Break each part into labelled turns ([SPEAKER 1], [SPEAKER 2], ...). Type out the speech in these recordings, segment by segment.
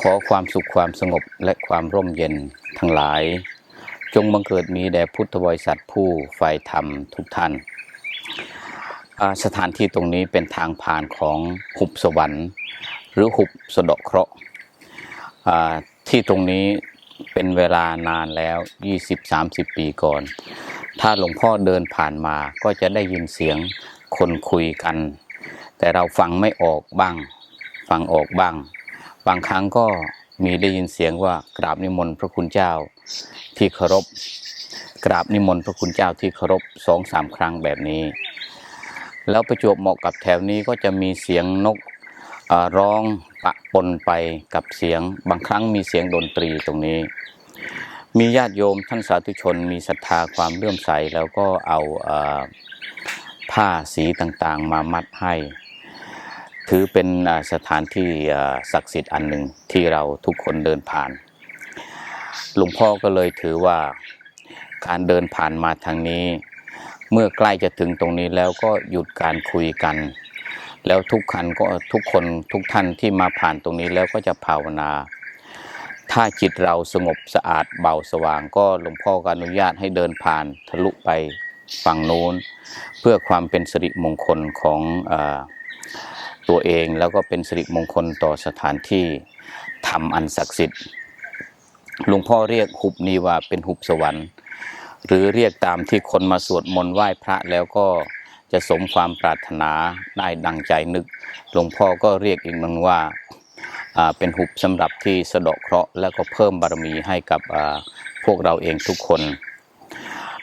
[SPEAKER 1] ขอความสุขความสงบและความร่มเย็นทั้งหลาย จงบังเกิดมีแด่พุทธบริษัทผู้ใฝ่ธรรมทุกท่าน สถานที่ตรงนี้เป็นทางผ่านของหุบสวรรค์ หรือหุบสะดาะเคราะห์ที่ตรงนี้เป็นเวลานานแล้ว 20-30 ปีก่อน ถ้าหลวงพ่อเดินผ่านมาก็จะได้ยินเสียงคนคุยกัน แต่เราฟังไม่ออกบ้าง ฟังออกบ้าง บางครั้งก็มีได้ยินเสียงว่ากราบนิมนต์พระคุณเจ้าที่เคารพ กราบนิมนต์พระคุณเจ้าที่เคารพสองสามครั้งแบบนี้ แล้วประจวบเหมาะกับแถวนี้ก็จะมีเสียงนกร้องปะปนไปกับเสียง บางครั้งมีเสียงดนตรีตรงนี้ มีญาติโยมท่านสาธุชนมีศรัทธาความเลื่อมใสแล้วก็เอาอผ้าสีต่างๆ มามัดให้ ถือเป็นสถานที่ศักดิ์สิทธิ์อันหนึ่งที่เราทุกคนเดินผ่าน หลวงพ่อก็เลยถือว่าการเดินผ่านมาทางนี้ เมื่อใกล้จะถึงตรงนี้แล้วก็หยุดการคุยกัน แล้วทุกคันก็ทุกคนทุกท่านที่มาผ่านตรงนี้แล้วก็จะภาวนา ถ้าจิตเราสงบสะอาดเบาสว่างก็หลวงพ่อก็อนุญาตให้เดินผ่านทะลุไปฝั่งโน้น เพื่อความเป็นสิริมงคลของอ ตัวเองแล้วก็เป็นสิริมงคลต่อสถานที่ทำอันศักดิ์สิทธิ์หลวงพ่อเรียกหุบนี้ว่าเป็นหุบสวรรค์ หรือเรียกตามที่คนมาสวดมนต์ไหว้พระแล้วก็จะสมความปรารถนาได้ดังใจนึก หลวงพ่อก็เรียกอีกนึงว่าเป็นหุบสำหรับที่สะเดาะเคราะห์แล้วก็เพิ่มบารมีให้กับพวกเราเองทุกคน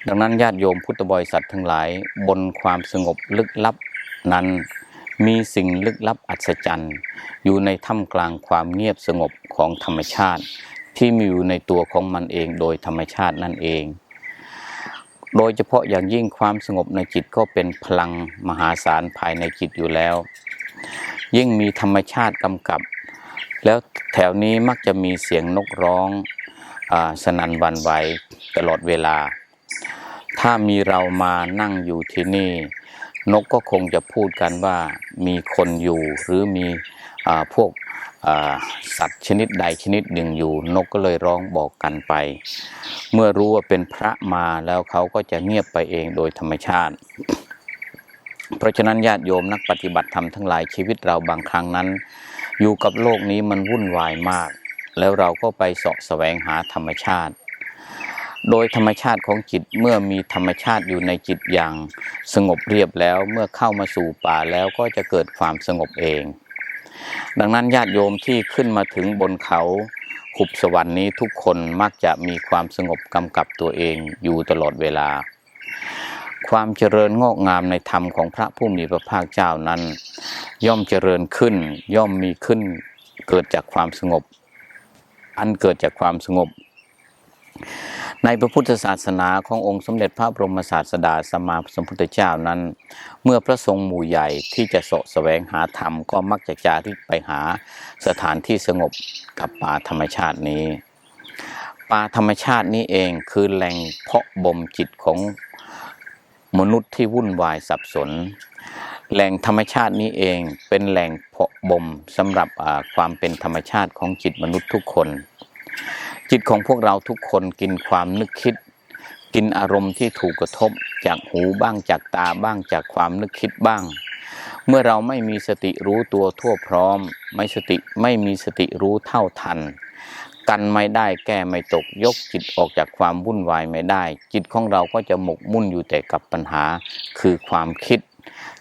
[SPEAKER 1] ดังนั้นญาติโยมพุทธบริษัททั้งหลายบนความสงบลึกลับนั้น มีสิ่งลึกลับอัศจรรย์ อยู่ในท่ามกลางความเงียบสงบของธรรมชาติ ที่มีอยู่ในตัวของมันเองโดยธรรมชาตินั่นเอง โดยเฉพาะอย่างยิ่งความสงบในจิตก็เป็นพลังมหาศาลภายในจิตอยู่แล้ว ยิ่งมีธรรมชาติกำกับ แล้วแถวนี้มักจะมีเสียงนกร้องอสนันวันไหวตลอดเวลา ถ้ามีเรามานั่งอยู่ที่นี่ นกก็คงจะพูดกันว่ามีคนอยู่หรือมีอพวกสัตว์ชนิดใดชนิดหนึ่งอยู่ นกก็เลยร้องบอกกันไป เมื่อรู้ว่าเป็นพระมาแล้วเขาก็จะเงียบไปเองโดยธรรมชาติ เพราะฉะนั้นญาติโยมนักปฏิบัติธรรมทั้งหลายชีวิตเราบางครั้งนั้น อยู่กับโลกนี้มันวุ่นวายมาก แล้วเราก็ไปเสาะแสวงหาธรรมชาติ โดยธรรมชาติของจิตเมื่อมีธรรมชาติอยู่ในจิตอย่างสงบเรียบแล้วเมื่อเข้ามาสู่ป่าแล้วก็จะเกิดความสงบเอง ดังนั้นญาติโยมที่ขึ้นมาถึงบนเขาหุบสวรรค์นี้ทุกคนมักจะมีความสงบกำกับตัวเองอยู่ตลอดเวลา ความเจริญงอกงามในธรรมของพระผู้มีพระภาคเจ้านั้น ย่อมเจริญขึ้นย่อมมีขึ้น เกิดจากความสงบ อันเกิดจากความสงบ ในพระพุทธศาสนาขององค์สมเด็จพระบรมศาสดาสมาสมพุทธเจ้านั้น เมื่อพระสงฆ์หมู่ใหญ่ที่จะสะแสวงหาธรรมก็มักจะจาริกไปหาสถานที่สงบกับป่าธรรมชาตินี้ ป่าธรรมชาตินี้เองคือแหล่งเพาะบ่มจิตของมนุษย์ที่วุ่นวายสับสน แหล่งธรรมชาตินี้เองเป็นแหล่งเพาะบ่มสำหรับความเป็นธรรมชาติของจิตมนุษย์ทุกคน จิตของพวกเราทุกคนกินความนึกคิด กินอารมณ์ที่ถูกกระทบจากหูบ้างจากตาบ้างจากความนึกคิดบ้าง เมื่อเราไม่มีสติรู้ตัวทั่วพร้อม ไม่สติไม่มีสติรู้เท่าทัน กันไม่ได้แก้ไม่ตกยกจิตออกจากความวุ่นวายไม่ได้ จิตของเราก็จะหมกมุ่นอยู่แต่กับปัญหาคือความคิด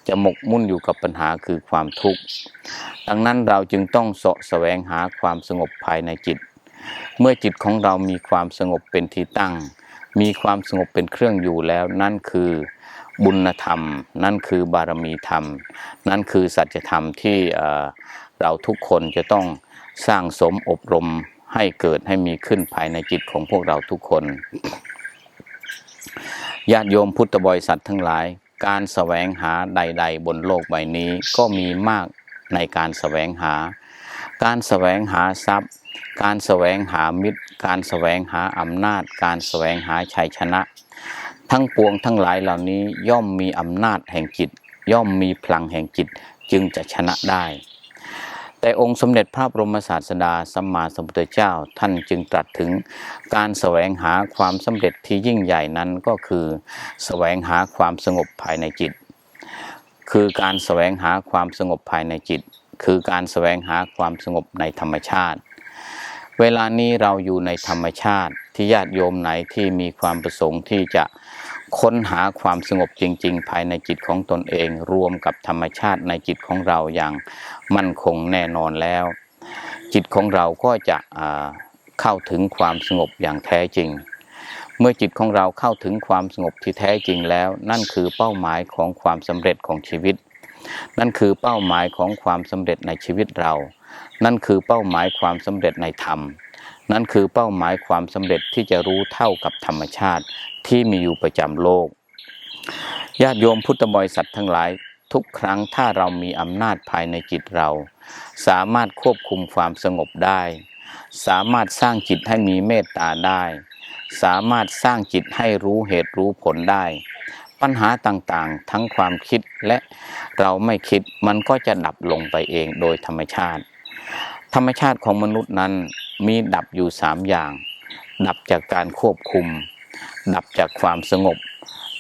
[SPEAKER 1] จะหมกมุ่นอยู่กับปัญหาคือความทุกข์ ดังนั้นเราจึงต้องเสาะแสวงหาความสงบภายในจิต เมื่อจิตของเรามีความสงบเป็นที่ตั้ง มีความสงบเป็นเครื่องอยู่แล้ว นั่นคือบุญธรรม นั่นคือบารมีธรรม นั่นคือสัจธรรมที่เราทุกคนจะต้องสร้างสมอบรมให้เกิดให้มีขึ้นภายในจิตของพวกเราทุกคนญาติโยมพุทธบริษัททั้งหลาย การแสวงหาใด ๆ บนโลกใบนี้ก็มีมากในการแสวงหา การแสวงหาทรัพย์ การแสวงหามิตร การแสวงหาอำนาจ การแสวงหาชัยชนะ ทั้งปวงทั้งหลายเหล่านี้ย่อมมีอำนาจแห่งจิต ย่อมมีพลังแห่งจิตจึงจะชนะได้ แต่องค์สมเด็จพระบรมศาสดาสัมมาสัมพุทธเจ้าท่านจึงตรัสถึง การแสวงหาความสำเร็จที่ยิ่งใหญ่นั้นก็คือ แสวงหาความสงบภายในจิต คือการแสวงหาความสงบภายในจิต คือการแสวงหาความสงบในธรรมชาติ เวลานี้เราอยู่ในธรรมชาติที่ญาติโยมไหนที่มีความประสงค์ที่จะค้นหาความสงบจริง ๆ ภายในจิตของตนเอง รวมกับธรรมชาติในจิตของเราอย่างมั่นคงแน่นอนแล้ว จิตของเราก็จะเข้าถึงความสงบอย่างแท้จริง เมื่อจิตของเราเข้าถึงความสงบที่แท้จริงแล้ว นั่นคือเป้าหมายของความสำเร็จของชีวิต นั่นคือเป้าหมายของความสำเร็จในชีวิตเรา นั่นคือเป้าหมายความสำเร็จในธรรม นั่นคือเป้าหมายความสำเร็จที่จะรู้เท่ากับธรรมชาติที่มีอยู่ประจำโลก ญาติโยมพุทธบริษัททั้งหลายทุกครั้งถ้าเรามีอำนาจภายในจิตเรา สามารถควบคุมความสงบได้ สามารถสร้างจิตให้มีเมตตาได้ สามารถสร้างจิตให้รู้เหตุรู้ผลได้ปัญหาต่างๆ ทั้งความคิดและเราไม่คิดมันก็จะดับลงไปเองโดยธรรมชาติ ธรรมชาติของมนุษย์นั้นมีดับอยู่สามอย่าง ดับจากการควบคุม ดับจากความสงบ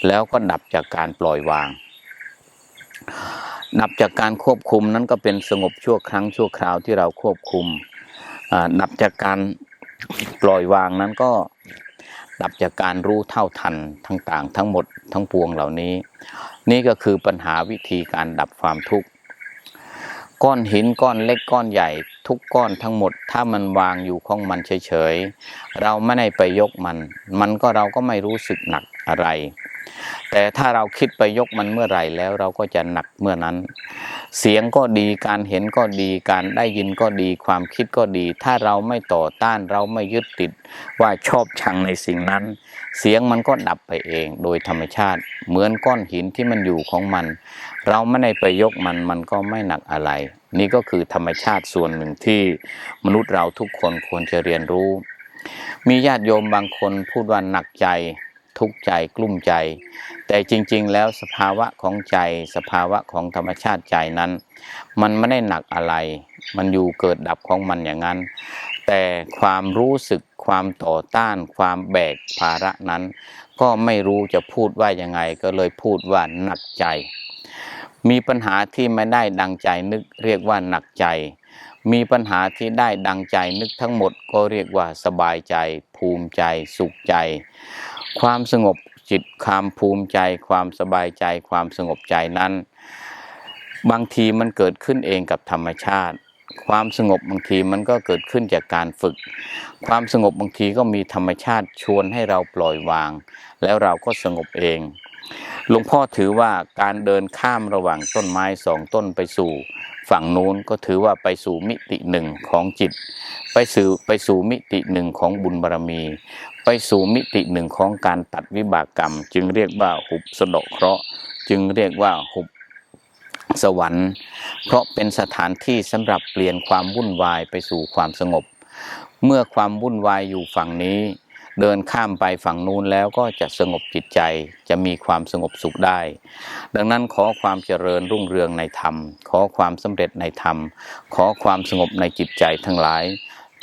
[SPEAKER 1] แล้วก็ดับจากการปล่อยวาง ดับจากการควบคุมนั้นก็เป็นสงบชั่วครั้งชั่วคราวที่เราควบคุมดับจากการปล่อยวางนั้นก็ดับจากการรู้เท่าทันทั้งต่างทั้งหมดทั้งปวงเหล่านี้ นี่ก็คือปัญหาวิธีการดับความทุกข์ ก้อนหินก้อนเล็กก้อนใหญ่ ทุกก้อนทั้งหมด ถ้ามันวางอยู่ของมันเฉยๆ เราไม่ได้ไปยกมัน มันก็เราก็ไม่รู้สึกหนักอะไร แต่ถ้าเราคิดไปยกมันเมื่อไหร่แล้วเราก็จะหนักเมื่อนั้น เสียงก็ดีการเห็นก็ดีการได้ยินก็ดีความคิดก็ดี ถ้าเราไม่ต่อต้านเราไม่ยึดติดว่าชอบชังในสิ่งนั้น เสียงมันก็ดับไปเองโดยธรรมชาติ เหมือนก้อนหินที่มันอยู่ของมัน เราไม่ได้ไปยกมันมันก็ไม่หนักอะไร นี่ก็คือธรรมชาติส่วนหนึ่งที่มนุษย์เราทุกคนควรจะเรียนรู้ มีญาติโยมบางคนพูดว่าหนักใจ ทุกข์ใจกลุ้มใจ แต่จริงๆ แล้วสภาวะของใจ สภาวะของธรรมชาติใจนั้น มันไม่ได้หนักอะไร มันอยู่เกิดดับของมันอย่างนั้น แต่ความรู้สึกความต่อต้าน ความแบกภาระนั้น ก็ไม่รู้จะพูดว่ายังไงก็เลยพูดว่าหนักใจ มีปัญหาที่ไม่ได้ดังใจนึกเรียกว่าหนักใจมีปัญหาที่ได้ดังใจนึกทั้งหมดก็เรียกว่าสบายใจ ภูมิใจ สุขใจ ความสงบจิตความภูมิใจ ความสบายใจ ความสงบใจนั้น บางทีมันเกิดขึ้นเองกับธรรมชาติ ความสงบบางทีมันก็เกิดขึ้นจากการฝึก ความสงบบางทีก็มีธรรมชาติชวนให้เราปล่อยวาง แล้วเราก็สงบเองหลวงพ่อถือว่าการเดินข้ามระหว่างต้นไม้สองต้นไปสู่ ฝั่งนู้นก็ถือว่าไปสู่มิติหนึ่งของจิต ไปสู่ไปสู่มิติหนึ่งของบุญบารมี ไปสู่มิติหนึ่งของการตัดวิบากกรรม จึงเรียกว่าหุบสะดาะเคราะห์จึงเรียกว่าหุบสวรรค์ เพราะเป็นสถานที่สำหรับเปลี่ยนความวุ่นวายไปสู่ความสงบ เมื่อความวุ่นวายอยู่ฝั่งนี้ เดินข้ามไปฝั่งนู้นแล้วก็จะสงบจิตใจจะมีความสงบสุขได้ ดังนั้นขอความเจริญรุ่งเรืองในธรรม ขอความสำเร็จในธรรม ขอความสงบในจิตใจทั้งหลาย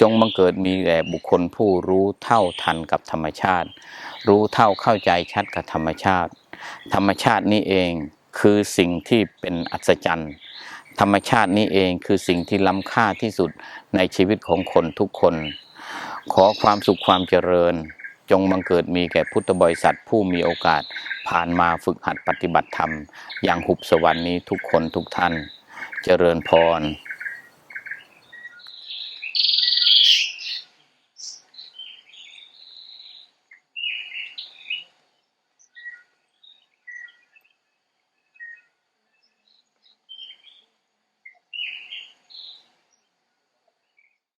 [SPEAKER 1] จงบังเกิดมีแด่บุคคลผู้รู้เท่าทันกับธรรมชาติ รู้เท่าเข้าใจชัดกับธรรมชาติ ธรรมชาตินี้เองคือสิ่งที่เป็นอัศจรรย์ธรรมชาตินี้เองคือสิ่งที่ล้ำค่าที่สุดในชีวิตของคนทุกคน ขอความสุขความเจริญ จงบังเกิดมีแก่พุทธบริษัทผู้มีโอกาส ผ่านมาฝึกหัดปฏิบัติธรรม อย่างหุบสวรรค์นี้ทุกคนทุกท่าน เจริญพร